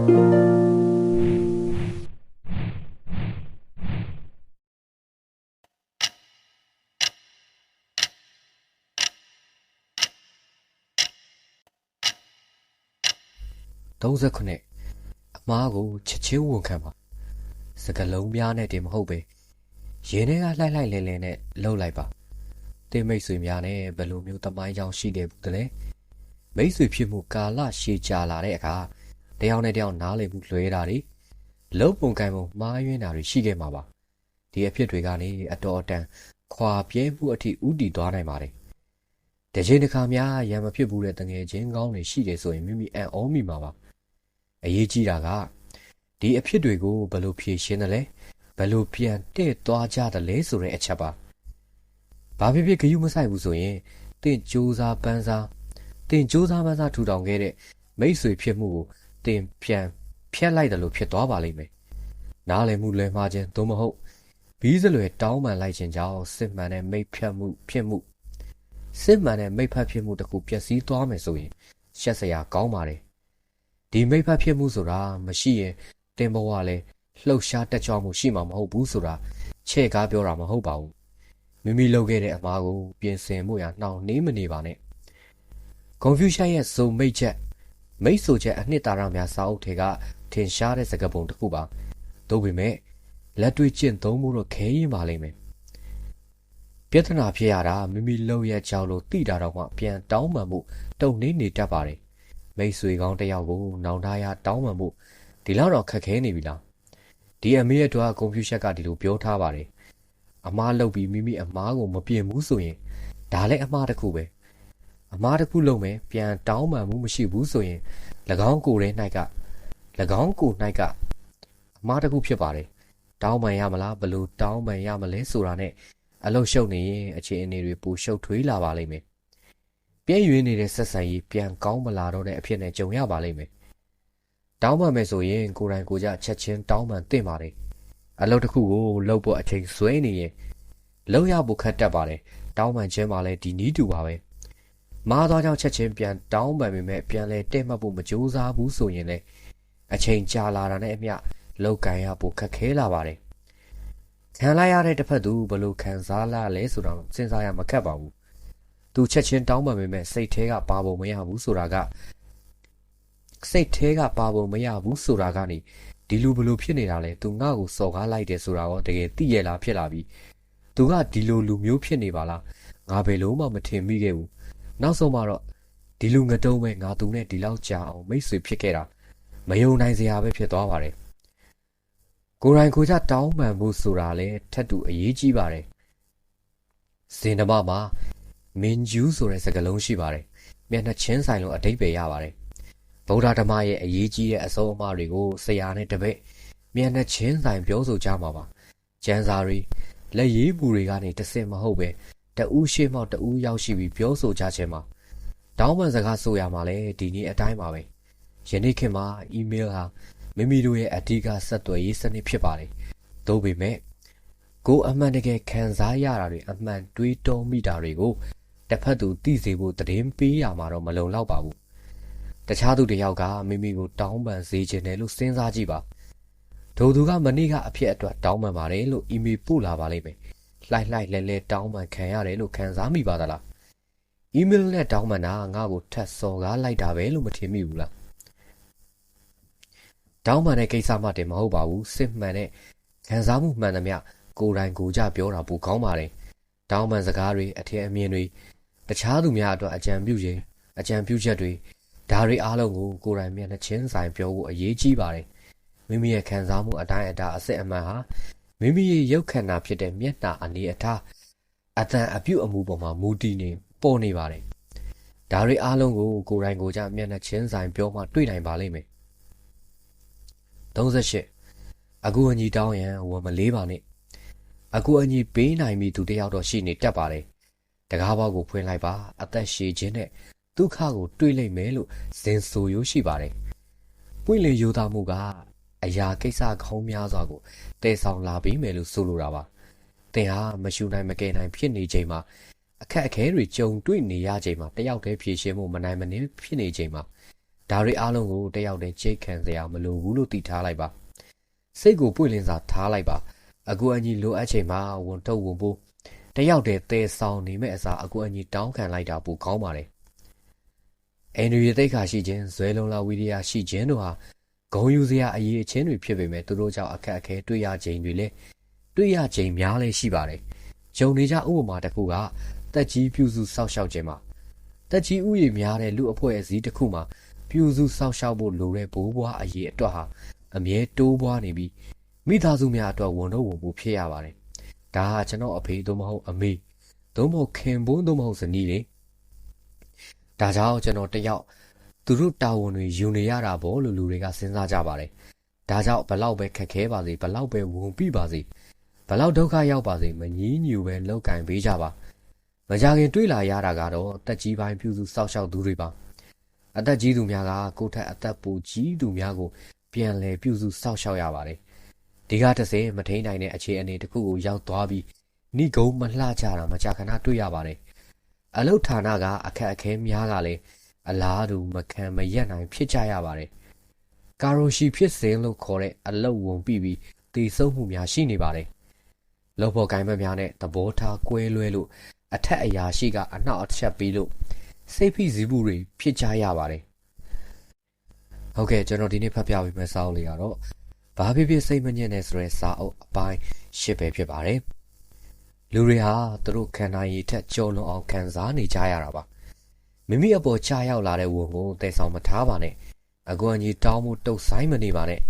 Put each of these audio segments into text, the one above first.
39အမားကိုချက်ချင်းဝန်ခံပါစကလုံးများနဲ့တင်မဟုတ်ပဲရင်ထဲကလှိုက်လှိုက်လဲလဲနဲ့လှုပ်လိုက်ပါတင်းမိတ်ဆွေများနဲ့ဘယ်လိုမျိုးတမိုင်းကြောင်ရှိတယ်ဘူးတလဲမိတ်ဆွေဖြစ်မှုကာလရှည်ကြာလာတဲ့အခါ တယောက်နဲ့တယောက်နားလည်မှုလွဲတာတွေလုံပုံကံပုံမှားယွင်းတာတွေရှိခဲ့မှာပါဒီအဖြစ်တွေကနေအတော်အတန်ခွာပြဲမှုအထိဥတီသွားနိုင်ပါတယ်တချိန်တစ်ခါများရံမဖြစ်ဘူးတဲ့တငယ်ချင်းကောင်းတွေရှိတယ်ဆိုရင်မိမိအံ့ဩမိမှာပါအရေးကြီးတာကဒီအဖြစ်တွေကိုဘယ်လိုဖြေရှင်းတယ်လဲဘယ်လိုပြန်တဲ့သွားကြတယ်လဲဆိုတဲ့အချက်ပါဘာဖြစ်ဖြစ်ဂယုမဆိုင်ဘူးဆိုရင်တင့်စူးစားပန်းစားတင်စူးစမ်းပန်းစားထူထောင်ခဲ့တဲ့မိတ်ဆွေဖြစ်မှုကို တင်ပြန်ဖျက်လိုက်တယ်လို့ဖြစ်သွားပါလိမ့်မယ်။နားလည်မှုလွဲမှားခြင်းသို့မဟုတ်ဘီးစလွယ်တောင်းပန်လိုက်ခြင်းကြောင့်စစ်မှန်တဲ့မိတ်ဖြတ်မှုဖြစ်မှုစစ်မှန်တဲ့မိတ်ဖက်ဖြစ်မှုတစ်ခုပျက်စီးသွားမယ်ဆိုရင်ရှက်စရာကောင်းပါတယ်။ဒီမိတ်ဖက်ဖြစ်မှုဆိုတာမရှိရင်တင်ဘဝလည်းလှုပ်ရှားတက်ကြွမှုရှိမှာမဟုတ်ဘူးဆိုတာချဲ့ကားပြောတာမဟုတ်ပါဘူး။မိမိလုပ်ခဲ့တဲ့အမှားကိုပြင်ဆင်မှုရနှောင့်နှေးမနေပါနဲ့။ကွန်ဖျူးရှားရဲ့ဇုံမိတ်ချက် မိတ်ဆိုချက်အနှစ်သာရများစာအုပ်ထဲကထင်ရှားတဲ့စကားပုံတစ်ခုပါသို့ပေမဲ့လက်တွေ့ကျင့်သုံးမှုတော့ခဲရင်ပါလိမ့်မယ်ပြဿနာဖြစ်ရတာမိမိလုံရဲ့ကြောက်လို့တိတာတော့မှပြန်တောင်းပန်မှုတုံနေနေတတ်ပါတယ်မိတ်ဆွေကောင်းတယောက်ကိုနောင်တရတောင်းပန်မှုဒီလောက်တော့ခက်ခဲနေပြီလားဒီအမေရဲ့တော့ကွန်ဖျူးရှက်ကဒီလိုပြောထားပါတယ်အမားလုပ်ပြီးမိမိအမားကိုမပြင်ဘူးဆိုရင်ဒါလည်းအမားတစ်ခုပဲ အမားတစ်ခုလုံးပဲပြန်တောင်းပန်မှုမရှိဘူးဆိုရင်၎င်းကိုယ်ရဲ့၌က၎င်းကိုယ်၌ကအမားတစ်ခုဖြစ်ပါတယ်တောင်းပန်ရမလားဘလို့တောင်းပန်ရမလဲဆိုတာနဲ့အလုရှုပ်နေရင်အခြေအနေတွေပိုရှုပ်ထွေးလာပါလိမ့်မယ်ပြည့်ရွေးနေတဲ့ဆက်ဆံရေးပြန်ကောင်းမလာတော့တဲ့အဖြစ်နဲ့ကြုံရပါလိမ့်မယ်တောင်းပန်မယ်ဆိုရင်ကိုယ်တိုင်ကိုယ်ကြချက်ချင်းတောင်းပန်သင့်ပါတယ်အလုပ်တစ်ခုကိုလှုပ်ဖို့အချိန်ဆွဲနေရင်လှုပ်ရဖို့ခက်တတ်ပါတယ်တောင်းပန်ခြင်းမှလည်းဒီနည်းတူပါပဲ မားသွားကြောင့်ချက်ချင်းပြန်တောင်းပန်ပေမဲ့ပြန်လဲတဲ့မှတ်ဖို့မကြိုးစားဘူးဆိုရင်လည်းအချိန်ကြာလာတာနဲ့အမျှလောက်ကန်ရဖို့ခက်ခဲလာပါတယ်ခံလိုက်ရတဲ့တစ်ဖက်သူဘလို့ခံစားလာလဲဆိုတော့စဉ်းစားရမခက်ပါဘူးသူချက်ချင်းတောင်းပန်ပေမဲ့စိတ်ထဲကပါဖို့မရဘူးဆိုတာကစိတ်ထဲကပါဖို့မရဘူးဆိုတာကနေဒီလူဘလို့ဖြစ်နေတာလဲသူငါ့ကိုစော်ကားလိုက်တယ်ဆိုတာရောတကယ်သိရလားဖြစ်လာပြီသူကဒီလိုလူမျိုးဖြစ်နေပါလားငါဘယ်လို့မှမထင်မိခဲ့ဘူး နောက်ဆုံးမှတော့ဒီလူငတုံးပဲငါသူနဲ့ဒီလောက်ကြာအောင်မိတ်ဆွေဖြစ်ခဲ့တာမယုံနိုင်စရာပဲဖြစ်သွားပါတယ်ကိုရိုင်းကိုကြတောင်းပန်ဖို့ဆိုတာလဲထက်တူအရေးကြီးပါတယ်စင်ဓမ္မမှာမင်းဂျူးဆိုတဲ့စကားလုံးရှိပါတယ်မျက်နှာချင်းဆိုင်လို့အတိတ်ပဲရပါတယ်ဗုဒ္ဓဓမ္မရဲ့အရေးကြီးတဲ့အဆုံးအမတွေကိုဆရာနဲ့တပည့်မျက်နှာချင်းဆိုင်ပြောဆိုကြမှာပါကျန်းစာတွေလက်ရည်ပူတွေကနေတဆင့်မဟုတ်ပဲ တဦးရှေ့မှောက်တဦးရောက်ရှိပြီးပြောဆိုကြခြင်းမှာတောင်းပန်စကားဆိုရမှာလဲဒီနေ့အတိုင်းပါပဲယနေ့ခေတ်မှာအီးမေးလ်ဟာမိမိတို့ရဲ့အဓိကဆက်သွယ်ရေးစနစ်ဖြစ်ပါတယ်သို့ပေမဲ့ကိုအမှန်တကယ်ခံစားရတာတွေအမှန်တွေးတောမိတာတွေကိုတစ်ဖက်သူသိစေဖို့တည်င်းပေးရမှာတော့မလုံလောက်ပါဘူးတခြားသူတယောက်ကမိမိကိုတောင်းပန်စေခြင်းတယ်လို့စဉ်းစားကြည့်ပါဒိုသူကမနေ့ကအဖြစ်အတွက်တောင်းပန်ပါတယ်လို့အီးမေးလ်ပို့လာပါလိမ့်မယ် လှိုက်လှိုက်လဲလဲတောင်းပန်ခံရတယ်လို့ခံစားမိပါသလားအီးမေးလ်နဲ့တောင်းပန်တာငါ့ကိုထပ်စော်ကားလိုက်တာပဲလို့မထင်မိဘူးလားတောင်းပန်တဲ့ကိစ္စမှတင်မဟုတ်ပါဘူးစစ်မှန်တဲ့ခံစားမှုမှန်သမျှကိုယ်တိုင်ကိုယ်ကြပြောတာပိုကောင်းပါတယ်တောင်းပန်စကားတွေအထင်အမြင်တွေတခြားသူများအတွက်အကြံပြုခြင်းအကြံပြုချက်တွေဒါတွေအားလုံးကိုကိုယ်တိုင်မျက်နှာချင်းဆိုင်ပြောဖို့အရေးကြီးပါတယ်မိမိရဲ့ခံစားမှုအတိုင်းအတာအစစ်အမှန်ဟာ မိမိရဲ့ရုပ်ခန္ဓာဖြစ်တဲ့မျက်နှာအနေအထားအတန်အပြုတ်အမူပေါ်မှာမူတည်နေပေါ်နေပါတယ်။ဒါတွေအားလုံးကိုကိုယ်တိုင်ကိုယ်ကြမျက်နှာချင်းဆိုင်ပြောမှတွေ့နိုင်ပါလိမ့်မယ်။38အခုအညီတောင်းရန်ဝမလေးပါနဲ့။အခုအညီပေးနိုင်ပြီသူတယောက်တော့ရှိနေတတ်ပါတယ်။တကားပေါက်ကိုဖွင့်လိုက်ပါအသက်ရှည်ခြင်းနဲ့ဒုက္ခကိုတွေးလိုက်မယ်လို့ဇင်ဆိုရိုးရှိပါတယ်။ပွင့်လေရိုးသားမှုက အရာကိစ္စခေါင်းများစွာကိုတည်ဆောင်လာပြီးမယ်လို့ဆိုလိုတာပါ။သင်ဟာမရှူနိုင်မကယ်နိုင်ဖြစ်နေချိန်မှာအခက်အခဲတွေကြုံတွေ့နေရချိန်မှာတယောက်တည်းဖြေရှင်းမှုမနိုင်မနှင်းဖြစ်နေချိန်မှာဒါတွေအားလုံးကိုတယောက်တည်းချိတ်ခံစရာမလိုဘူးလို့သိထားလိုက်ပါစိတ်ကိုပွင့်လင်းစာထားလိုက်ပါအကူအညီလိုအပ်ချိန်မှာဝန်ထုတ်ဝန်ဖို့တယောက်တည်းတဲဆောင်နေမဲ့အစားအကူအညီတောင်းခံလိုက်တာပိုကောင်းပါတယ်အန်ဒရီတိတ်ခါရှိခြင်းဇွဲလုံးလာဝီရီယာရှိခြင်းတို့ဟာ ဂုံယူစရာအရေးအချင်းတွေဖြစ်ပေမဲ့သူတို့ကြောင့်အခက်အခဲတွေ့ရခြင်းတွေလည်းတွေ့ရခြင်းများလည်းရှိပါတယ်ဂျုံနေကြဥပမာတစ်ခုကတက်ကြီးပြုစုစောက်ရှောက်ခြင်းမှာတက်ကြီးဥယျာဉ်များတဲ့လူအဖွဲ့အစည်းတစ်ခုမှာပြုစုစောက်ရှောက်ဖို့လိုတဲ့ဘိုးဘွားအရေးအတွက်ဟာအမြဲတိုးပွားနေပြီးမိသားစုများအတွက်ဝန်တော့ဝန်ဖို့ဖြစ်ရပါတယ်။ဒါဟာကျွန်တော်အဖေသို့မဟုတ်အမေသို့မဟုတ်ခင်ပွန်းသို့မဟုတ်ဇနီးလေ။ဒါကြောင့်ကျွန်တော်တယောက် သူတို့တာဝန်တွေယူနေရတာပေါ့လို့လူတွေကစဉ်းစားကြပါတယ်။ဒါကြောင့်ဘလောက်ပဲခက်ခဲပါစေဘလောက်ပဲဝန်ပြပါစေဘလောက်ဒုက္ခရောက်ပါစေမငြီးညူပဲလောက်ကင်ပေးကြပါမကြခင်တွေးလာရတာကတော့တက်ကြီးပိုင်းပြုစုစောက်ရှောက်သူတွေပါအသက်ကြီးသူများကကိုယ့်ထက်အသက်ပိုကြီးသူများကိုပြန်လည်ပြုစုစောက်ရှောက်ရပါတယ်ဒီကတစ်စင်းမထိန်နိုင်တဲ့အခြေအနေတစ်ခုကိုရောက်သွားပြီးဏိကုံမလှကြတာမကြာခဏတွေ့ရပါတယ်အလုတ်ဌာနကအခက်အခဲများကလည်း အလားတူမခံမရက်နိုင်ဖြစ်ကြရပါတယ်ကာရိုရှီဖြစ်စဉ်လို့ခေါ်တဲ့အလုတ်ဝင်ပြီးပြီးတည်ဆုံမှုများရှိနေပါတယ်လောဘော်ကိုင်းဘက်များနဲ့သဘောထားကွဲလွဲလို့အထက်အရာရှိကအနှောက်အချက်ပြီးလို့စိတ်ဖိစီးမှုတွေဖြစ်ကြရပါတယ်ဟုတ်ကဲ့ကျွန်တော်ဒီနေ့ဖတ်ပြပေးမယ့်စာအုပ်လေးကတော့ဘာဖြစ်ဖြစ်စိတ်မညစ်နဲ့ဆိုတဲ့စာအုပ်အပိုင်း၈ပဲဖြစ်ပါတယ်လူတွေဟာသူတို့ခံနိုင်ရည်ထက်ကြော်လွန်အောင်ခံစားနေကြရတာပါ မိမိအပေါ်ချရောက်လာတဲ့ဝန်ကိုတည်ဆောင်မထားပါနဲ့အကွန်ကြီးတောင်းမှုတုတ်ဆိုင်မနေပါနဲ့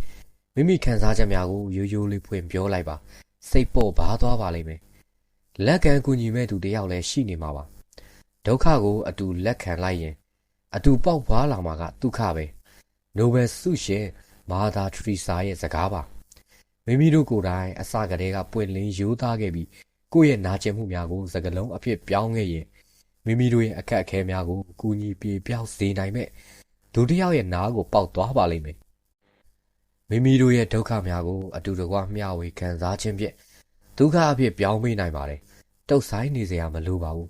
မိမိခံစားချက်များကိုရိုးရိုးလေးဖွင့်ပြောလိုက်ပါ စိတ်ပေါ်ဘာသွားပါလိမ့်မယ်လက်ကံကူညီမဲ့သူတယောက်လည်းရှိနေမှာပါဒုက္ခကိုအတူလက်ခံလိုက်ရင် အတူပေါက်ဖွာလာမှာကဒုက္ခပဲနိုဘယ်ဆုရှင်မာသာထရီဆာရဲ့စကားပါမိမိတို့ကိုယ်တိုင်အစကတည်းကပွင့်လင်းရိုးသားခဲ့ပြီးကိုယ့်ရဲ့နာကျင်မှုများကိုစကလုံးအဖြစ်ပြောင်းခဲ့ရင် မိမိတို့ရဲ့အခက်အခဲများကိုကူညီပြေပြောက်စေနိုင်မဲ့ဒုတိယရဲ့နားကိုပေါက်သွားပါလိမ့်မယ်မိမိတို့ရဲ့ဒုက္ခများကိုအတူတကွမျှဝေခံစားခြင်းဖြင့်ဒုက္ခအဖြစ်ပြောင်းပေးနိုင်ပါတယ်တုတ်ဆိုင်နေစရာမလိုပါဘူး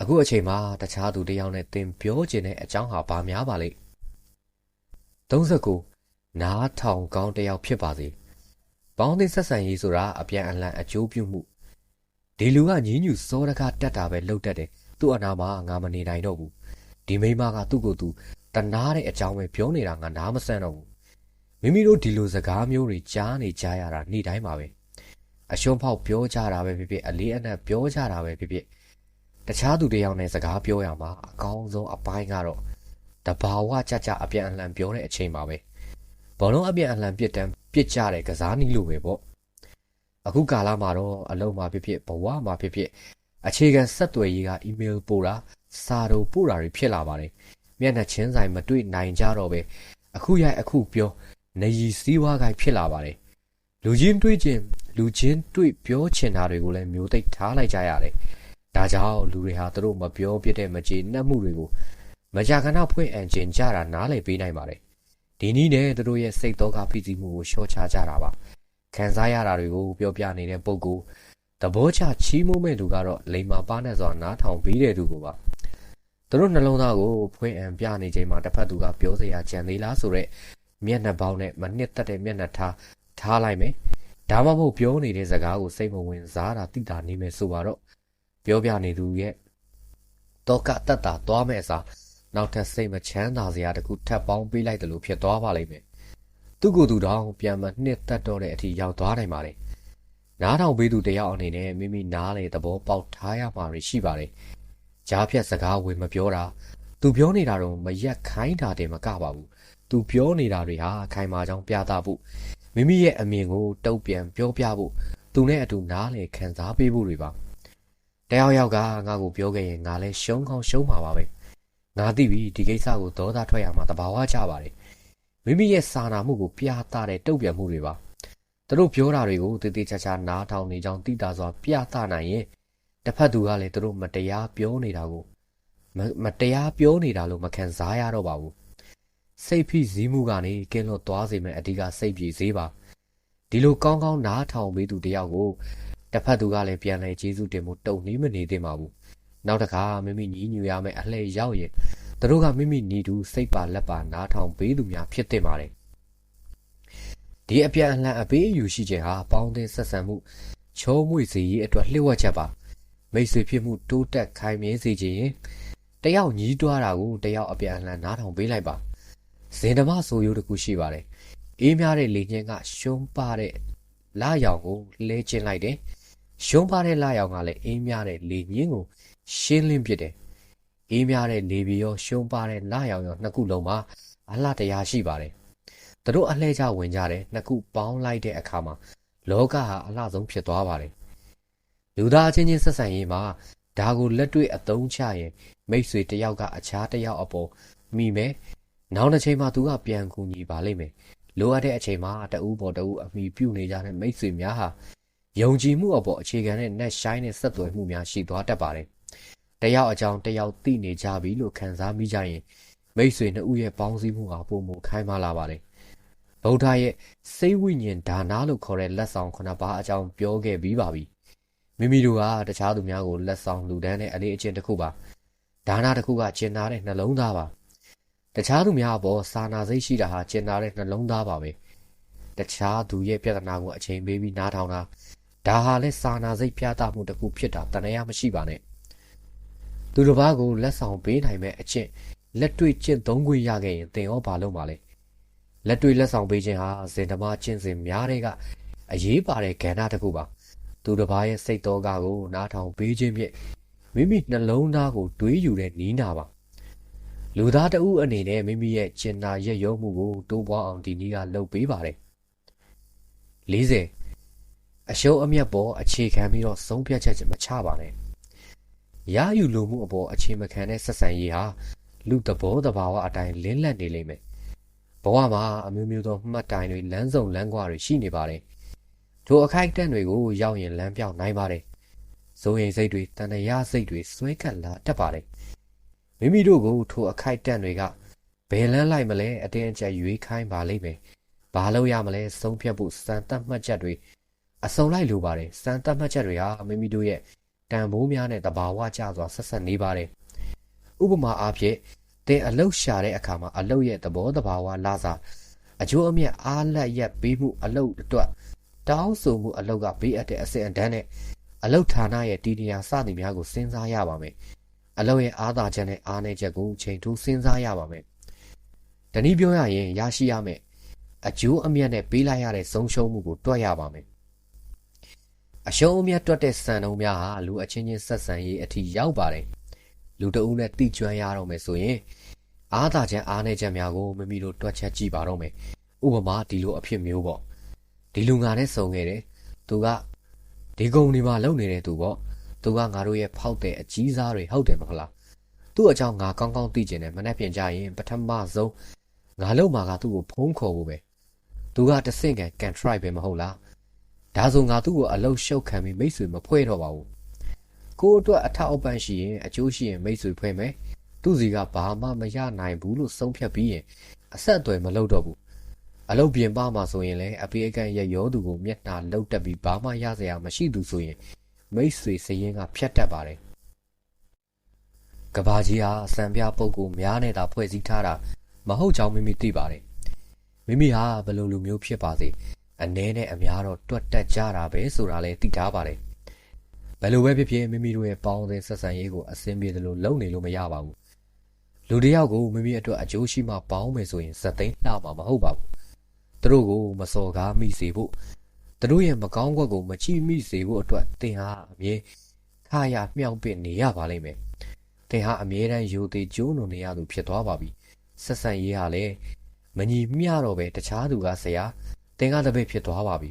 အခုအချိန်မှာတခြားသူတယောက်နဲ့သင်ပြောချင်တဲ့အကြောင်းဟာဘာများပါလိမ့်39နားထောင်ကောင်းတယောက်ဖြစ်ပါစေပေါင်းသင်းဆက်ဆံရေးဆိုတာအပြန်အလှန်အကျိုးပြုမှုဒီလူကညင်းညူစောတကားတက်တာပဲလှုပ်တတ်တယ် သူ့အနာမှာငါမနေနိုင်တော့ဘူးဒီမိမကသူ့ကိုယ်သူတနာတဲ့အကြောင်းပဲပြောနေတာငါနားမဆန့်တော့ဘူးမိမိတို့ဒီလိုစကားမျိုးတွေကြားနေကြရတာနေ့တိုင်းပါပဲအရှုံးဖောက်ပြောကြတာပဲဖြစ်ဖြစ်အလေးအနက်ပြောကြတာပဲဖြစ်ဖြစ်တခြားသူတယောက်နဲ့စကားပြောရမှာအကောင်းဆုံးအပိုင်းကတော့တဘာဝကြကြအပြန်အလှန်ပြောတဲ့အချိန်ပါပဲဘောလုံးအပြန်အလှန်ပြစ်တမ်းပြစ်ကြတဲ့ကစားနည်းလိုပဲပေါ့အခုကာလမှာတော့အလုံးမှာဖြစ်ဖြစ်ဘဝမှာဖြစ်ဖြစ် အခြေခံဆက်သွယ်ရေးကအီးမေးလ်ပို့တာစာတို့ပို့တာတွေဖြစ်လာပါတယ်မျက်နှာချင်းဆိုင်မတွေ့နိုင်ကြတော့ပဲအခုရိုက်အခုပြောနေရီစည်းဝါးကိုက်ဖြစ်လာပါတယ်လူချင်းတွေ့ချင်းလူချင်းတွေ့ပြောချင်တာတွေကိုလည်းမျိုးသိပ်ထားလိုက်ကြရတယ်ဒါကြောင့်လူတွေဟာသူတို့မပြောပြတဲ့မကြေနပ်မှုတွေကိုမကြာခဏဖွင့်အံကျင်ကြတာနားလည်ပေးနိုင်ပါတယ်ဒီနည်းနဲ့သူတို့ရဲ့စိတ်တော့ကဖိစီးမှုကိုလျှော့ချကြတာပါခံစားရတာတွေကိုပြောပြနေတဲ့ပုံကူ သဘောချချီးမွမ်းမဲ့သူကတော့လိမ္မာပါနဲ့စွာနားထောင်ပြီးတဲ့သူကိုပါသူတို့နှလုံးသားကိုဖွင့်အံပြနေချိန်မှာတစ်ဖက်သူကပြောစရာကြံသေးလားဆိုတော့မျက်နှာပေါင်းနဲ့မနှစ်သက်တဲ့မျက်နှာထားထားလိုက်မယ်ဒါမှမဟုတ်ပြောနေတဲ့စကားကိုစိတ်မဝင်စားတာတိတာနေမယ်ဆိုတော့ပြောပြနေသူရဲ့တော့ကတတ်တာသွားမဲ့အစားနောက်ထပ်စိတ်မချမ်းသာစရာတခုထပ်ပေါင်းပေးလိုက်တယ်လို့ဖြစ်သွားပါလိမ့်မယ်သူ့ကိုယ်သူတောင်ပြန်မနှစ်သက်တော့တဲ့အထိရောက်သွားနိုင်ပါတယ် နားထောင်ပေးသူတယောက်အနေနဲ့မိမိနားလေသဘောပေါက်ထားရမှာရှိပါတယ်ကြားဖြတ်စကားဝင်မပြောတာသူပြောနေတာတော့မရက်ခိုင်းတာတည်းမကပါဘူးသူပြောနေတာတွေဟာခိုင်မာကြောင်းပြသဖို့မိမိရဲ့အမြင်ကိုတုံ့ပြန်ပြောပြဖို့သူနဲ့အတူနားလေခံစားပေးဖို့တွေပါတယောက်ယောက်ကငါ့ကိုပြောခဲ့ရင်ငါလည်းရှုံးကောင်းရှုံးမှာပါပဲငါသိပြီဒီကိစ္စကိုဒေါသထွက်ရမှာတဘာဝကြပါတယ်မိမိရဲ့စာနာမှုကိုပြသတဲ့တုံ့ပြန်မှုတွေပါ သူတို့ပြောတာတွေကိုတည်တည်ချာချာနားထောင်နေကြောင်းသိတာစွာပြသနိုင်ရင်တစ်ဖက်သူကလည်းသူတို့မတရားပြောနေတာကိုမတရားပြောနေတာလို့မခံစားရတော့ပါဘူးစိတ်ဖိစီးမှုကနေကင်းလွတ်သွားစေမယ့်အဓိကစိတ်ပြေစေးပါဒီလိုကောင်းကောင်းနားထောင်ပေးသူတယောက်ကိုတစ်ဖက်သူကလည်းပြန်လဲကျေးဇူးတင်မှုတုံနှီးမနေသင့်ပါဘူးနောက်တစ်ခါမိမိညီးညူရမယ့်အလှည့်ရောက်ရင်သူတို့ကမိမိနီတူစိတ်ပါလက်ပါနားထောင်ပေးသူများဖြစ်တင်ပါတယ် ဒီအပြန်အလှန်အပေးအယူရှိခြင်းဟာပေါင်းသင်းဆက်ဆံမှုချုံးမွေစေရေးအတွက်လျှို့ဝှက်ချက်ပါမိတ်ဆွေဖြစ်မှုတိုးတက်ခိုင်မြဲစေခြင်းတယောက်ညီးတွားတာကိုတယောက်အပြန်အလှန်နားထောင်ပေးလိုက်ပါဇင်ဓမဆိုရိုးတစ်ခုရှိပါတယ်အေးများတဲ့လေညင်းကရှုံးပါတဲ့လာရောင်ကိုလဲကျင်းလိုက်တယ်ရှုံးပါတဲ့လာရောင်ကလည်းအေးများတဲ့လေညင်းကိုရှင်းလင်းပစ်တယ်အေးများတဲ့လေပြရောရှုံးပါတဲ့လာရောင်ရောနှစ်ခုလုံးမှာအလှတရားရှိပါတယ် သူတို့အလှဲကြဝင်ကြတယ်နှစ်ခုပေါင်းလိုက်တဲ့အခါမှာလောကဟာအလှဆုံးဖြစ်သွားပါတယ်လူသားချင်းချင်းဆက်ဆံရေးမှာဒါကိုလက်တွေ့အသုံးချရင်မိတ်ဆွေတယောက်ကအခြားတယောက်အပေါ်မိမယ်နောက်တစ်ချိန်မှာသူကပြန်ကူညီပါလိမ့်မယ်လိုအပ်တဲ့အချိန်မှာတအူးပေါ်တအူးအမိပြုနေကြတဲ့မိတ်ဆွေများဟာယုံကြည်မှုအပေါ်အခြေခံတဲ့ net shine နဲ့ဆက်သွယ်မှုများရှိသွားတတ်ပါတယ်တယောက်အကြောင်းတယောက်သိနေကြပြီလို့ခံစားမိကြရင်မိတ်ဆွေနှစ်ဦးရဲ့ပေါင်းစည်းမှုဟာပုံမခိုင်းမလာပါတယ် ဗုဒ္ဓရဲ့စိတ်ဝိညာဉ်ဒါနာလို့ခေါ်တဲ့လက်ဆောင်ခုနှစ်ပါးအကြောင်းပြောခဲ့ပြီးပါပြီမိမိတို့ကတခြားသူများကိုလက်ဆောင်လူဒန်းတဲ့အလေးအကျင့်တစ်ခုပါဒါနာတစ်ခုကကျင်နာတဲ့နှလုံးသားပါတခြားသူများအပေါ်စာနာစိတ်ရှိတာဟာကျင်နာတဲ့နှလုံးသားပါပဲတခြားသူရဲ့ပြဿနာကိုအချိန်ပေးပြီးနားထောင်တာဒါဟာလဲစာနာစိတ်ပြသမှုတစ်ခုဖြစ်တာတဏှာမရှိပါနဲ့သူတစ်ပါးကိုလက်ဆောင်ပေးနိုင်မဲ့အကျင့်လက်တွေ့ကျင့်သုံးခွင့်ရခဲ့ရင်သင်ရောဘာလုပ်မှာလဲ လက်တွေ့လက်ဆောင်ပေးခြင်းဟာဇင်ဓမာကျင့်စဉ်များတဲ့ကအရေးပါတဲ့ကဏ္ဍတစ်ခုပါသူတစ်ပါးရဲ့စိတ်တော်ကကိုနားထောင်ပေးခြင်းဖြင့်မိမိနှလုံးသားကိုတွေးယူတဲ့နီးနာပါလူသားတဦးအနေနဲ့မိမိရဲ့ကျင်နာရက်ရုံမှုကိုတိုးပွားအောင်ဒီနည်းကလုပ်ပေးပါတယ်40အရှုံးအမျက်ပေါ်အခြေခံပြီးတော့ဆုံးဖြတ်ချက်မချပါနဲ့ရယူလိုမှုအပေါ်အခြေမခံတဲ့ဆက်ဆံရေးဟာလူသဘောတဘာဝအတိုင်းလင်းလက်နေလိမ့်မယ် ဘဝမှာအမျိုးမျိုးသောမှတ်တိုင်တွေလမ်းစုံလမ်းကွာတွေရှိနေပါတယ်ထိုအခိုက်အတန့်တွေကိုရောက်ရင်လမ်းပြောင်းနိုင်ပါတယ်ဇိုးရင်စိတ်တွေတဏှာစိတ်တွေဆွဲကပ်လာတတ်ပါတယ်မိမိတို့ကိုထိုအခိုက်အတန့်တွေကဘယ်လန်းလိုက်မလဲအတင်းအကျပ်ရွေးခိုင်းပါလိမ့်မယ်ဘာလို့ရမလဲဆုံးဖြတ်ဖို့စံတတ်မှတ်ချက်တွေအစုံလိုက်လိုပါတယ်စံတတ်မှတ်ချက်တွေဟာမိမိတို့ရဲ့တန်ဖိုးများနဲ့တဘာဝကျစွာဆက်ဆက်နေပါတယ်ဥပမာအားဖြင့် သင်အလုတ်ရှာတဲ့အခါမှာအလုတ်ရဲ့သဘောတဘာဝလာစားအကျိုးအမြတ်အားလက်ရက်ပေးမှုအလုတ်အတွက်တောင်းဆိုမှုအလုတ်ကဘေးအပ်တဲ့အစစ်အတန်းနဲ့အလုတ်ဌာနရဲ့တည်နေရာစသည်များကိုစဉ်းစားရပါမယ်အလုတ်ရဲ့အားသာချက်နဲ့အားနည်းချက်ကိုချိန်ထူးစဉ်းစားရပါမယ်တနည်းပြောရရင်ရရှိရမယ်အကျိုးအမြတ်နဲ့ပေးလိုက်ရတဲ့ဆုံးရှုံးမှုကိုတွက်ရပါမယ်အရှုံးအမြတ်တွက်တဲ့စံနှုန်းများဟာလူအချင်းချင်းဆက်ဆံရေးအထိရောက်ပါတယ် လူတဦးနဲ့တိကျွမ်းရတော့မယ်ဆိုရင်အားသာချက်အားနည်းချက်များကိုမိမိတို့တွက်ချက်ကြည့်ပါတော့မယ်ဥပမာဒီလိုအဖြစ်မျိုးပေါ့ဒီလူငါနဲ့စုံခဲ့တယ်သူကဒီကုံဒီမှာလုံနေတဲ့သူပေါ့သူကငါတို့ရဲ့ဖောက်တဲ့အကြီးစားတွေဟုတ်တယ်မဟုတ်လားသူ့အကြောင်းငါကောင်းကောင်းသိကျင်တယ်မနှက်ပြင်ကြရင်ပထမဆုံးငါလုံးမှာကသူ့ကိုဖုံးခေါ်ဖို့ပဲသူကတဆင့်ကန်ကန် try ပဲမဟုတ်လားဒါဆိုငါသူ့ကိုအလုတ်ရှုပ်ခံပြီးမိတ်ဆွေမဖွဲ့တော့ပါဘူး ကိုအတွက်အထောက်အပံ့ရှိရင်အကျိုးရှိရင်မိတ်ဆွေဖွဲ့မယ်သူ့စီကဘာမှမရနိုင်ဘူးလို့ဆုံးဖြတ်ပြီးရင်အဆက်အသွယ်မလုပ်တော့ဘူးအလုတ်ပြင်ပမှာဆိုရင်လည်းအပေးအကန့်ရရောသူကိုမျက်နှာလှုပ်တက်ပြီးဘာမှရစရာမရှိသူဆိုရင်မိတ်ဆွေစရင်ကဖြတ်တတ်ပါတယ်ကဘာကြီးဟာစံပြပုတ်ကိုများနေတာဖွဲ့စည်းထားတာမဟုတ်ကြောင်းမိမိသိပါတယ်မိမိဟာဘယ်လိုလူမျိုးဖြစ်ပါစေအနည်းနဲ့အများတော့တွတ်တက်ကြတာပဲဆိုတာလည်းသိထားပါတယ် ဘယ်လိုပဲဖြစ်ဖြစ်မိမိတို့ရဲ့ပေါင်းသင်းဆက်ဆံရေးကိုအဆင်ပြေသလိုလုပ်နေလို့မရပါဘူးလူတယောက်ကိုမိမိအတွက်အကျိုးရှိမှပေါင်းမယ်ဆိုရင်စက်သိန်းလှမှာမဟုတ်ပါဘူးသူတို့ကိုမစော်ကားမိစေဖို့သူတို့ရဲ့မကောင်းကွက်ကိုမချိမိစေဖို့အတွက်သင်ဟာအမြဲခါရမြောက်ပစ်နေရပါလိမ့်မယ်သင်ဟာအမြဲတမ်းယိုသေးကျိုးလွန်နေရသူဖြစ်သွားပါပြီဆက်ဆံရေးဟာလည်းမညီမျှတော့ပဲတခြားသူကဆရာသင်ကတပည့်ဖြစ်သွားပါပြီ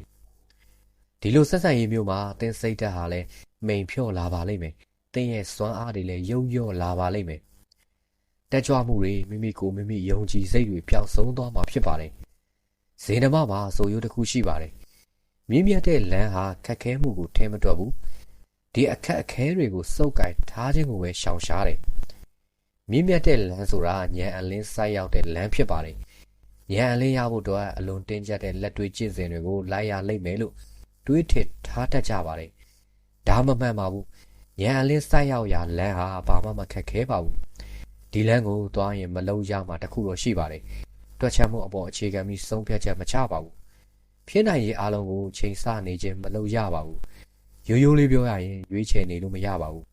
ဒီလိုဆက်ဆံရေးမျိုးမှာသင်စိတ်ဓာတ်ဟာလည်း မိန်ဖြော့လာပါလိမ့်မယ်သင်ရဲ့စွမ်းအားတွေလည်းယုံရော့လာပါလိမ့်မယ်တက်ကြွမှုတွေမိမိကိုမိမိယုံကြည်စိတ်တွေပျောက်ဆုံးသွားမှာဖြစ်ပါတယ်ဇေနမမှာဆိုရိုးတစ်ခုရှိပါတယ်မြင့်မြတ်တဲ့လမ်းဟာခက်ခဲမှုကိုထဲမတွက်ဘူးဒီအခက်အခဲတွေကိုစုပ်ကင်ထားခြင်းကိုပဲရှောင်ရှားတယ်မြင့်မြတ်တဲ့လမ်းဆိုတာညံအလင်းဆိုက်ရောက်တဲ့လမ်းဖြစ်ပါတယ်ညံအလင်းရဖို့တော့အလွန်တင်းကျပ်တဲ့လက်တွေ့ကျင့်စဉ်တွေကိုလိုက်ရလိမ့်မယ်လို့တွေးထင်ထားတတ်ကြပါတယ် ဒါမမှန်ပါဘူးညံအလင်းဆိုက်ရောက်ရာလမ်းဟာဘာမှမခက်ခဲပါဘူးဒီလမ်းကိုသွားရင်မလုံးရမှာတခုတော့ရှိပါတယ်တွက်ချက်မှုအပေါ်အခြေခံပြီးဆုံးဖြတ်ချက်မချပါဘူးဖြစ်နိုင်ရေးအားလုံးကိုချိန်ဆနေခြင်းမလုပ်ရပါဘူးရိုးရိုးလေးပြောရရင်ရွေးချယ်နေလို့မရပါဘူး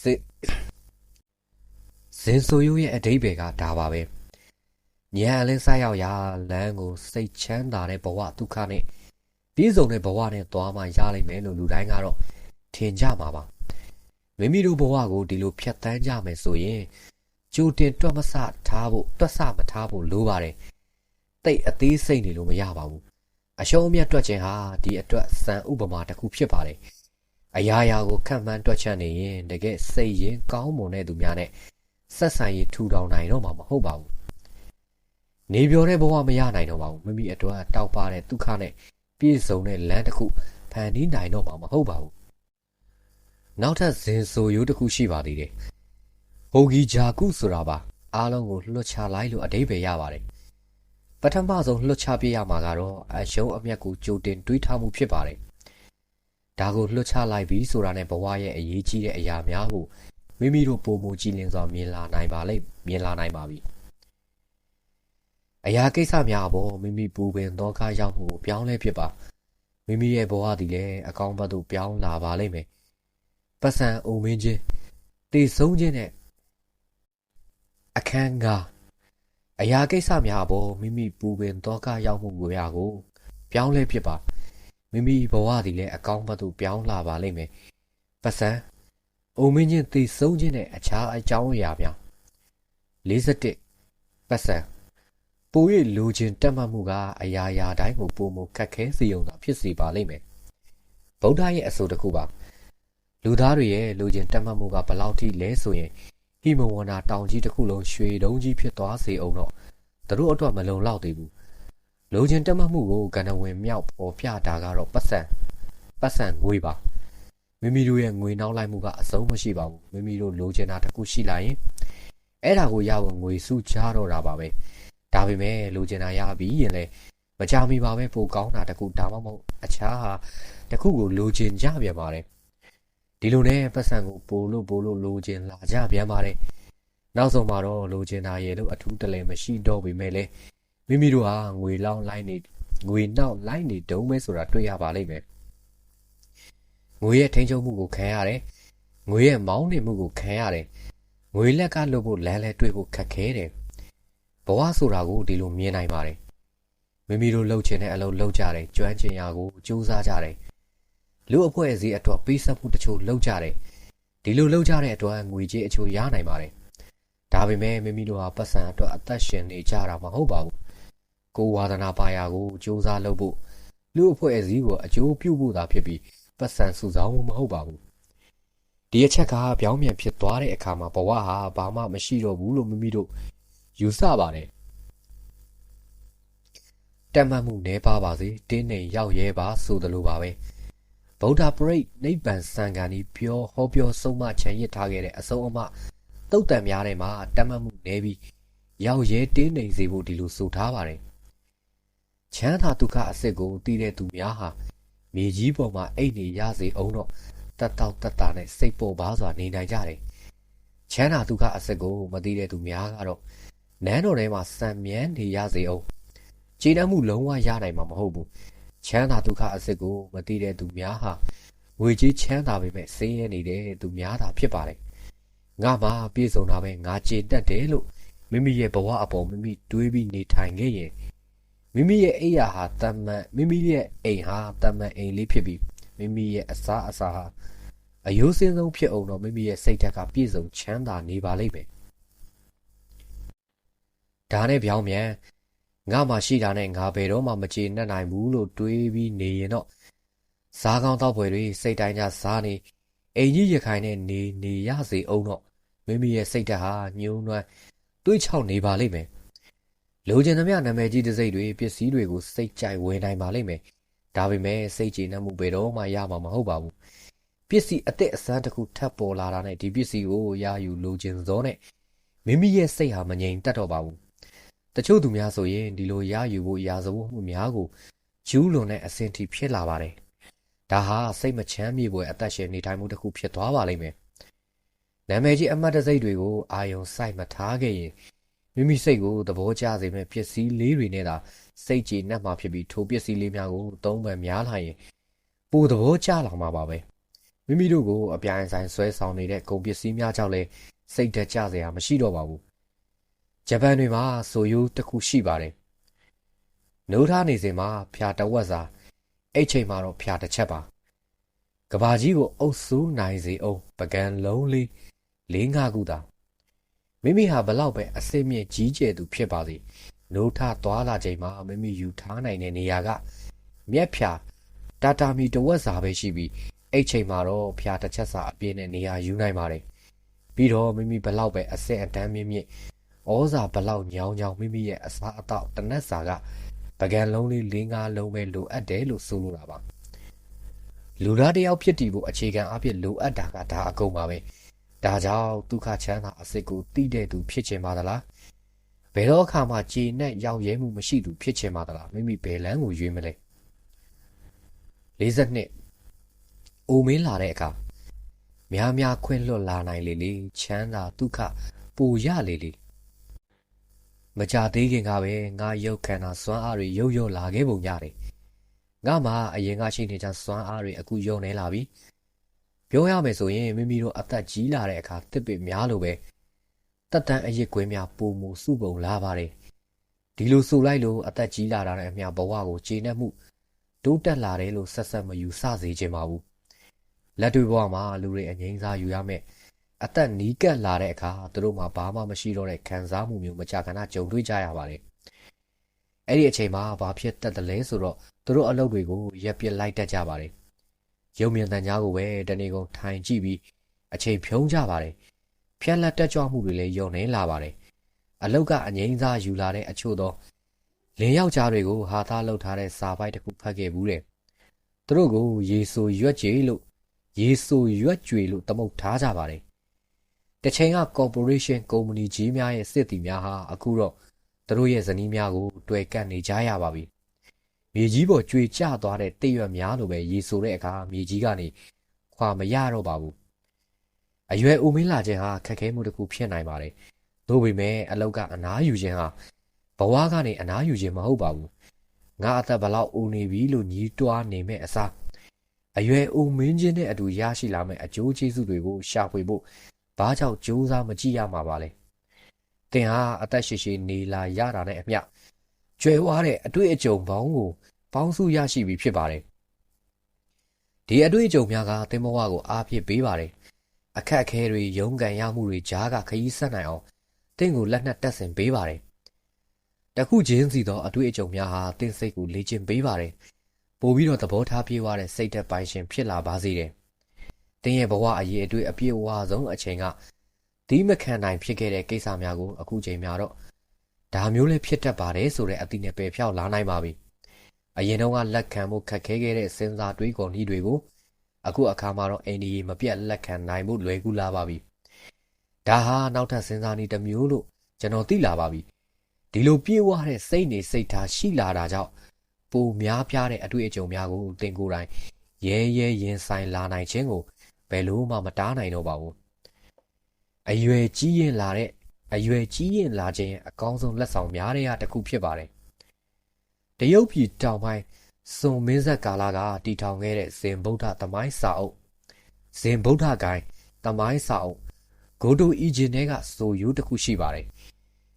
စစ်ဇင်ဆိုယိုရဲ့အတိတ်ပဲကဒါပါပဲညံအလင်းဆိုင်ရောက်ရာလမ်းကိုစိတ်ချမ်းသာတဲ့ဘဝဒုက္ခနဲ့ပြည့်စုံတဲ့ဘဝနဲ့သွားမှရလိမ့်မယ်လို့လူတိုင်းကတော့ ထင်ကြမှာပါမိမိတို့ဘဝကိုဒီလိုဖြတ်တန်းကြမယ်ဆိုရင်ကြိုတင်တွက်မဆထားဖို့တွက်ဆမထားဖို့လိုပါတယ်တိတ်အသေးစိတ်နေလို့မရပါဘူးအရှုံးအမြတ်တွက်ခြင်းဟာဒီအတွက်စံဥပမာတစ်ခုဖြစ်ပါတယ်အရာရာကိုခံမှန်းတွက်ချက်နေရင်တကယ်စိတ်ရင်ကောင်းမွန်တဲ့သူများနဲ့ဆက်ဆံရေးထူထောင်နိုင်တော့မှာမဟုတ်ပါဘူးနေပြောတဲ့ဘဝမရနိုင်တော့ပါဘူးမိမိအတွက်တောက်ပတဲ့ဒုက္ခနဲ့ပြည့်စုံတဲ့လမ်းတစ်ခုဖန်တီးနိုင်တော့မှာမဟုတ်ပါဘူး နောက်ထပ်ဇင်ဆိုရိုးတစ်ခုရှိပါသေးတယ်ဟိုဂီဂျာကုဆိုတာပါအားလုံးကိုလွှတ်ချလိုက်လို့အတိပ္ပယ်ရပါတယ်ပထမဆုံးလွှတ်ချပြရမှာကတော့အရှုံးအမြတ်ကိုကြိုတင်တွေးထားမှုဖြစ်ပါတယ်ဒါကိုလွှတ်ချလိုက်ပြီဆိုတာနဲ့ဘဝရဲ့အရေးကြီးတဲ့အရာများကိုမိမိတို့ပုံမူကြည်လင်စွာမြင်လာနိုင်ပါလိမ့်မြင်လာနိုင်ပါပြီအရာကိစ္စများအပေါ်မိမိပူပင်သောကရောက်မှုကိုပြောင်းလဲဖြစ်ပါမိမိရဲ့ဘဝတည်လည်းအကောင်းဘက်သို့ပြောင်းလာပါလိမ့်မယ် ပတ်စံအုံမင်းချင်းတည်ဆုံးခြင်းနဲ့အခန်းကအရာကိစ္စများအပေါ်မိမိပူပင်သောကရောက်မှုကိုရာကိုပြောင်းလဲဖြစ်ပါမိမိဘဝတည်လည်းအကောင်းဘက်သို့ပြောင်းလာပါလိမ့်မယ်ပတ်စံအုံမင်းချင်းတည်ဆုံးခြင်းနဲ့အခြားအကြောင်းအရာများ41ပတ်စံပို၍လိုချင်တက်မှတ်မှုကအရာရာတိုင်းကိုပုံမခက်ခဲစေုံသာဖြစ်စေပါလိမ့်မယ်ဗုဒ္ဓရဲ့အဆိုတစ်ခုပါ လူသားတွေရဲ့လိုချင်တက်မှတ်မှုကဘလောက်ထိလဲဆိုရင်ဟိမဝန္တာတောင်ကြီးတစ်ခုလုံးရွှေတုံးကြီးဖြစ်သွားစေအောင်တော့သူတို့အတွက်မလုံလောက်သေးဘူးလိုချင်တက်မှတ်မှုကိုကဏ္ဍဝင်မြောက်ပေါ်ပြတာကတော့ပတ်စံပတ်စံငွေပါမိမိတို့ရဲ့ငွေနှောင်းလိုက်မှုကအဆုံးမရှိပါဘူးမိမိတို့လိုချင်တာတစ်ခုရှိလာရင်အဲ့ဒါကိုရဖို့ငွေစုချတော့တာပါပဲဒါပေမဲ့လိုချင်တာရပြီရင်လည်းမကြမီပါပဲပိုကောင်းတာတခုဒါမှမဟုတ်အခြားဟာတခုကိုလိုချင်ကြပြန်ပါတယ် ဒီလိုနဲ့ပတ်စံကိုပိုလို့ပိုလို့လိုချင်လာကြပြန်ပါတယ်နောက်ဆုံးမှာတော့လိုချင်တာရဲ့လို့အထူးတလဲမရှိတော့ပေမဲ့လည်းမိမိတို့ဟာငွေလောင်းလိုက်နေငွေနောက်လိုက်နေတုံးမဲဆိုတာတွေ့ရပါလိမ့်မယ်ငွေရဲ့ထိန်းချုပ်မှုကိုခံရတယ်ငွေရဲ့မောင်းနေမှုကိုခံရတယ်ငွေလက်ကလို့ဖို့လမ်းလဲတွေ့ဖို့ခက်ခဲတယ်ဘဝဆိုတာကိုဒီလိုမြင်နိုင်ပါတယ်မိမိတို့လှုပ်ချင်တဲ့အလုပ်လုပ်ကြတယ်ကျွမ်းကျင်ရာကိုကြိုးစားကြတယ် လူအဖွဲ့အစည်းအတွက်ပေးဆက်မှုတချို့လုပ်ကြတယ်ဒီလိုလုပ်ကြတဲ့အတွက်ငွေကြေးအချို့ရနိုင်ပါတယ်ဒါပေမဲ့မိမိတို့ဟာပတ်စံအတွက်အသက်ရှင်နေကြတာမဟုတ်ပါဘူးကိုဝါဒနာပါရာကိုစူးစမ်းလုပ်ဖို့လူအဖွဲ့အစည်းကိုအကျိုးပြုဖို့သာဖြစ်ပြီးပတ်စံစုဆောင်းမှုမဟုတ်ပါဘူးဒီအချက်ကပြောင်းပြန်ဖြစ်သွားတဲ့အခါမှာဘဝဟာဘာမှမရှိတော့ဘူးလို့မိမိတို့ယူဆပါတယ်တတ်မှတ်မှုနည်းပါပါစေတင်းနေရောက်ရဲပါဆိုသလိုပါပဲ ဗုဒ္ဓပရိတ်နိဗ္ဗာန်စံကန်ဒီပြောဟောပြောဆုံးမချန်ရစ်ထားခဲ့တဲ့အဆုံးအမတုတ်တန်များထဲမှာတတ်မှတ်မှုနည်းပြီးရောက်ရဲတင်းနေစေဖို့ဒီလိုဆိုထားပါတယ်ချမ်းသာဒုက္ခအစစ်ကိုသိတဲ့သူများဟာမြေကြီးပေါ်မှာအိတ်နေရစေအောင်တော့တတ်တောက်တတ်တာနဲ့စိတ်ပေါ်ပါစွာနေနိုင်ကြတယ်ချမ်းသာဒုက္ခအစစ်ကိုမသိတဲ့သူများကတော့နန်းတော်ထဲမှာစံမြန်းနေရစေအောင်ခြေနှမှုလုံးဝရနိုင်မှာမဟုတ်ဘူး ချမ်းသာဒုက္ခအစစ်ကိုမသိတဲ့သူများဟာငွေကြီးချမ်းသာပေမဲ့ဆင်းရဲနေတဲ့သူများသာဖြစ်ပါတယ်ငါမှပြည့်စုံတာပဲငါကြည်တတ်တယ်လို့မိမိရဲ့ဘဝအပေါ်မိမိတွေးပြီးနေထိုင်ခဲ့ရင်မိမိရဲ့အိယာဟာတမန်မိမိရဲ့အိမ်ဟာတမန်အိမ်လေးဖြစ်ပြီးမိမိရဲ့အစားအစာဟာအယိုးစင်းဆုံးဖြစ်အောင်တော့မိမိရဲ့စိတ်ဓာတ်ကပြည့်စုံချမ်းသာနေပါလိမ့်မယ်ဒါနဲ့ပြောင်းမြန် ငါမှရှိတာနဲ့ငါဘယ်တော့မှမကြေနပ်နိုင်ဘူးလို့တွေးပြီးနေရင်တော့စားကောင်းတောက်ဖွယ်တွေစိတ်တိုင်းကြစားနေအိမ်ကြီးရခိုင်နဲ့နေနေရစေအောင်တော့မိမိရဲ့စိတ်ဓာတ်ဟာညှိုးနွမ်းတွေးချောက်နေပါလိမ့်မယ်လိုချင်သမျှနာမည်ကြီးတစိမ့်တွေပစ္စည်းတွေကိုစိတ်ကြိုက်ဝယ်နိုင်ပါလိမ့်မယ်ဒါပေမဲ့စိတ်ကျေနပ်မှုဘယ်တော့မှရမှာမဟုတ်ပါဘူးပစ္စည်းအသက်အစမ်းတစ်ခုထပ်ပေါ်လာတာနဲ့ဒီပစ္စည်းကိုရယူလိုချင်စောနဲ့မိမိရဲ့စိတ်ဟာမငြိမ်တတ်တော့ပါဘူး တချို့သူများဆိုရင်ဒီလိုရယူဖို့ရာဇဝတ်မှုများကိုကျူးလွန်တဲ့အဆင့်ထိဖြစ်လာပါတယ်။ဒါဟာစိတ်မချမ်းမြေပွဲအသက်ရှင်နေထိုင်မှုတစ်ခုဖြစ်သွားပါလိမ့်မယ်။နာမည်ကြီးအမတ်တစိတ်တွေကိုအာယုံစိုက်မထားခဲ့ရင်မိမိစိတ်ကိုသဘောကျစေမဲ့ပစ္စည်းလေးတွေနဲ့သာစိတ်ကြည်နှက်မှာဖြစ်ပြီးထိုပစ္စည်းလေးများကိုသုံးပန်များလာရင်ပိုသဘောကျလာမှာပါပဲမိမိတို့ကိုအပြိုင်ဆိုင်ဆွဲဆောင်နေတဲ့ကုန်ပစ္စည်းများကြောင့်လည်းစိတ်တက်ကြစရာမရှိတော့ပါဘူး ဂျပန်တွေမှာဆိုယိုးတစ်ခုရှိပါတယ်နိုးထားနေစဉ်မှာဖြာတဝက်စာအဲ့ချိန်မှာတော့ဖြာတစ်ချက်ပါကဘာကြီးကိုအုပ်စိုးနိုင်စေအောင်ပကံလုံးလေး၄၅ခုသာမိမိဟာဘလောက်ပဲအစစ်မြင့်ကြီးကျယ်သူဖြစ်ပါစေနိုးထသွားလာချိန်မှာမိမိယူထားနိုင်တဲ့နေရာကမြက်ဖြာတာတာမီတဝက်စာပဲရှိပြီးအဲ့ချိန်မှာတော့ဖြာတစ်ချက်စာအပြည့်နဲ့နေရာယူနိုင်ပါတယ်ပြီးတော့မိမိဘလောက်ပဲအစစ်အတန်းမြင့်မြင့် ဩဇာဘလောက်ညောင်းညောင်းမိမိရဲ့အစားအသောက်တနက်စာကပကံလုံးလေး၄၅လုံးပဲလိုအပ်တယ်လို့ဆိုလိုတာပါလူသားတယောက်ဖြစ်တည်ဖို့အခြေခံအဖြစ်လိုအပ်တာကဒါအကုန်ပါပဲဒါကြောင့်ဒုက္ခချမ်းသာအစစ်ကိုတည်တဲ့သူဖြစ်ချင်ပါသလားဘယ်တော့အခါမှကြေနဲ့ရောက်ရဲမှုမရှိသူဖြစ်ချင်ပါသလားမိမိဘယ်လန်းကိုရွေးမလဲ52အိုမင်းလာတဲ့အခါများများခွင့်လွတ်လာနိုင်လေလေချမ်းသာဒုက္ခပူရလေလေ မကြသေးခင်ကပဲငါရုပ်ခန္ဓာစွမ်းအားတွေရုပ်ရုပ်လာခဲ့ပုံရတယ်ငါမှအရင်ကရှိနေကြစွမ်းအားတွေအခုယုံနေလာပြီပြောရမယ်ဆိုရင်မိမိတို့အသက်ကြီးလာတဲ့အခါတစ်ပစ်များလို့ပဲတက်တန်းအရစ်ကွင်းများပုံမှုစုပုံလာပါတယ်ဒီလိုဆိုလိုက်လို့အသက်ကြီးလာတာနဲ့အမျှဘဝကိုကျေနပ်မှုတိုးတက်လာတယ်လို့ဆက်ဆက်မယူဆစေချင်ပါဘူးလက်တွေ့ဘဝမှာလူတွေအငြိမ်းစားယူရမယ် အသက်နီးကပ်လာတဲ့အခါသူတို့မှာဘာမှမရှိတော့တဲ့ခံစားမှုမျိုးမကြာခဏကြုံတွေ့ကြရပါတယ်။အဲ့ဒီအချိန်မှာဘာဖြစ်တတ်တယ်လဲဆိုတော့သူတို့အလုပ်တွေကိုရက်ပစ်လိုက်တတ်ကြပါတယ်။ရုံမြင်တန်ကြားကိုပဲတနေ့ကုန်ထိုင်ကြည့်ပြီးအချိန်ဖြုံးကြပါတယ်။ဖြက်လက်တက်ကြွမှုတွေလည်းယုံနေလာပါတယ်။အလုတ်ကအငိမ့်စားယူလာတဲ့အချို့သောလင်းယောက်ျားတွေကိုဟာသားလှုပ်ထားတဲ့စာပိုက်တစ်ခုဖတ်ခဲ့ဘူးတဲ့။သူတို့ကိုရေဆိုရွက်ကြွေလို့ရေဆိုရွက်ကြွေလို့တမုတ်ထားကြပါတယ် တချိန်က corporation ကုမ္ပဏီကြီးများရဲ့စစ်တီများဟာအခုတော့သူတို့ရဲ့ဇနီးများကိုတွေ့ကပ်နေကြရပါပြီ။မြေကြီးပေါ်ကြွေကျသွားတဲ့တိတ်ရွက်များလိုပဲရေဆိုတဲ့အခါမြေကြီးကနေခွာမရတော့ပါဘူး။အရွယ်ဦးမင်းလာခြင်းဟာခက်ခဲမှုတစ်ခုဖြစ်နိုင်ပါတယ်။သို့ပေမဲ့အလောက်ကအနားယူခြင်းဟာဘဝကနေအနားယူခြင်းမဟုတ်ပါဘူး။ငါအသက်ဘလောက်ဦးနေပြီလို့ညီးတွားနေမဲ့အစားအရွယ်ဦးမင်းခြင်းနဲ့အတူရရှိလာမဲ့အကျိုးကျေးဇူးတွေကိုရှာဖွေဖို့ ဘာကြောင့်ကြိုးစားမကြည့်ရမှာပါလဲသင်ဟာအသက်ရှိရှိနေလာရတာနဲ့အမျှကျွဲဝါတဲ့အတွေ့အကြုံပေါင်းကိုပေါင်းစုရရှိပြီဖြစ်ပါတယ်ဒီအတွေ့အကြုံများကသင်ဘဝကိုအားဖြစ်ပေးပါတယ်အခက်အခဲတွေရုန်းကန်ရမှုတွေကြားကခရီးဆက်နိုင်အောင်သင်ကိုလက်နက်တက်ဆင်ပေးပါတယ်တခုချင်းစီသောအတွေ့အကြုံများဟာသင်စိတ်ကိုလေ့ကျင့်ပေးပါတယ်ပို့ပြီးတော့သဘောထားပြေးသွားတဲ့စိတ်သက်ပိုင်ရှင်ဖြစ်လာပါစေတယ် တင်းရဲ့ဘဝအရေးအတွေ့အပြည့်အဝဆုံးအချိန်ကဒီမခံနိုင်ဖြစ်ခဲ့တဲ့ကိစ္စများကိုအခုချိန်များတော့ဒါမျိုးလေးဖြစ်တတ်ပါတယ်ဆိုတဲ့အသည့်နဲ့ပယ်ဖြောက်လာနိုင်ပါပြီ။အရင်တော့ကလက်ခံဖို့ခက်ခဲခဲ့တဲ့စဉ်းစားတွေးခေါ်နည်းတွေကိုအခုအခါမှာတော့အိန္ဒိယမပြတ်လက်ခံနိုင်မှုလွယ်ကူလာပါပြီ။ဒါဟာနောက်ထပ်စဉ်းစားနည်းတစ်မျိုးလို့ကျွန်တော်သိလာပါပြီ။ဒီလိုပြေဝတဲ့စိတ်နေစိတ်ထားရှိလာတာကြောင့်ပိုများပြားတဲ့အတွေ့အကြုံများကိုသင်ကိုယ်တိုင်ရဲရဲရင်ဆိုင်လာနိုင်ခြင်းကို ဘယ်လို့မှမတားနိုင်တော့ပါဘူးအရွယ်ကြီးရင်လာတဲ့အရွယ်ကြီးရင်လာခြင်းအကောင်းဆုံးလက်ဆောင်များတဲ့တစ်ခုဖြစ်ပါတယ်တရုတ်ပြည်တောင်ပိုင်းစွန်မင်းဆက်ကာလာကတီထောင်ခဲ့တဲ့ဇင်ဗုဒ္ဓသမိုင်းစာအုပ်ဇင်ဗုဒ္ဓဂိုင်းသမိုင်းစာအုပ်ဂိုတိုအီဂျင်တွေကဆိုရိုးတစ်ခုရှိပါတယ်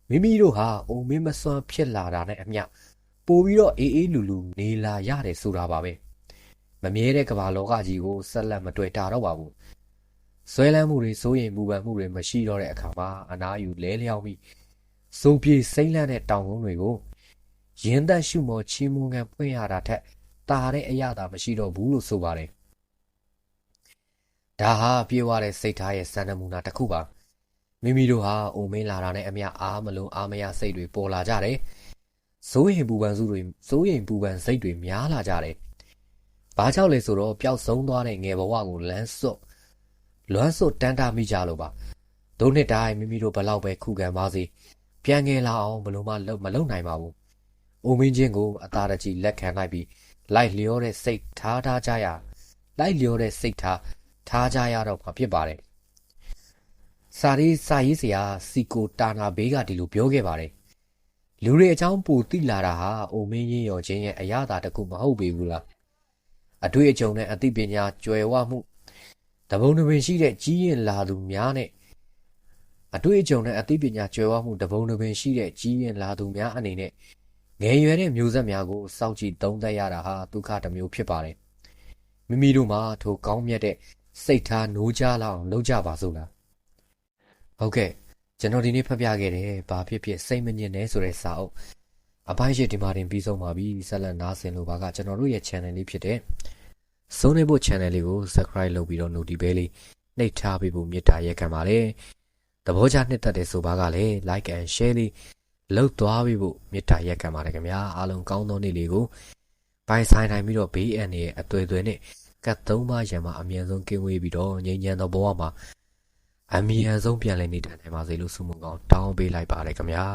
မိမိတို့ဟာအုံမင်းမစွမ်းဖြစ်လာတာနဲ့အမျှပို့ပြီးတော့အေးအေးလူလူနေလာရတယ်ဆိုတာပါပဲ မမြဲတဲ့ကမ္ဘာလောကကြီးကိုဆက်လက်မတွေ့တာတော့ပါဘူးဆွဲလန်းမှုတွေစိုးရိမ်ပူပန်မှုတွေမရှိတော့တဲ့အခါမှာအနာယူလဲလျောင်းပြီးစုံပြေစိမ့်လန့်တဲ့တောင်ကုန်းတွေကိုရင်းသက်ရှုမော်ချီးမွမ်းခံဖွင့်ရတာထက်တာတဲ့အရာသာမရှိတော့ဘူးလို့ဆိုပါတယ်ဒါဟာပြေဝတဲ့စိတ်ထားရဲ့စံနမူနာတစ်ခုပါမိမိတို့ဟာအိုမင်းလာတာနဲ့အမျှအားမလုံးအားမရစိတ်တွေပေါ်လာကြတယ်စိုးရိမ်ပူပန်စုတွေစိုးရိမ်ပူပန်စိတ်တွေများလာကြတယ် ဘာကြောင့်လဲဆိုတော့ပျောက်ဆုံးသွားတဲ့ငယ်ဘဝကိုလမ်းစွတ်လွမ်းစွတ်တန်းတာမိကြလို့ပါဒုနှစ်တိုင်းမိမိတို့ဘလောက်ပဲခုခံပါစေပြန်ငယ်လာအောင်ဘလို့မှမလုပ်နိုင်ပါဘူးအိုမင်းချင်းကိုအသာတကြီးလက်ခံလိုက်ပြီးလိုက်လျောတဲ့စိတ်ထားထားကြရလိုက်လျောတဲ့စိတ်ထားထားကြရတော့မှာဖြစ်ပါတယ်စာရေးစာရေးဆရာစီကိုတာနာဘေးကဒီလိုပြောခဲ့ပါတယ်လူတွေအကြောင်းပိုသိလာတာဟာအိုမင်းရင်ရော်ခြင်းရဲ့အရာသာတစ်ခုမဟုတ်ပေဘူးလား အတွေ့အကြုံနဲ့အသိပညာကျွယ်ဝမှုတဘုံတစ်ပင်ရှိတဲ့ကြီးရင်လာသူများနဲ့အတွေ့အကြုံနဲ့အသိပညာကျွယ်ဝမှုတဘုံတစ်ပင်ရှိတဲ့ကြီးရင်လာသူများအနေနဲ့ငယ်ရွယ်တဲ့မျိုးဆက်များကိုစောင့်ကြည့်သုံးသပ်ရတာဟာဒုက္ခတစ်မျိုးဖြစ်ပါတယ်မိမိတို့မှာထိုကောင်းမြတ်တဲ့စိတ်ထားနိုးကြလောက်အောင်လုပ်ကြပါစို့လားဟုတ်ကဲ့ကျွန်တော်ဒီနေ့ဖတ်ပြခဲ့တယ်ဘာဖြစ်ဖြစ်စိတ်မညစ်နဲ့ဆိုတဲ့စာအုပ် အပိုင်းရှိဒီမှာတင်ပြီးဆုံးပါပြီဆက်လက်နားဆင်လို့ပါကကျွန်တော်တို့ရဲ့ channel လေးဖြစ်တဲ့ဆုံးနေဖို့ channel လေးကို subscribe လုပ်ပြီးတော့ notification လေးနှိပ်ထားပေးဖို့မေတ္တာရက်ခံပါတယ်သဘောကျနှစ်သက်တဲ့ဆိုပါကလည်း like and share လေးလုပ်သွားပေးဖို့မေတ္တာရက်ခံပါတယ်ခင်ဗျာအားလုံးကောင်းသောနေ့လေးကိုပိုင်ဆိုင်နိုင်ပြီးတော့ဘေးအန္တရာယ်အသွေးသွေးနဲ့ကတ်သုံးပါးရံမှာအမြဲဆုံးကင်းဝေးပြီးတော့ငြိမ်းချမ်းသောဘဝမှာအမြဲဆုံးပြန်လည်နေထိုင်နိုင်ပါစေလို့ဆုမွန်ကောင်းတောင်းပေးလိုက်ပါတယ်ခင်ဗျာ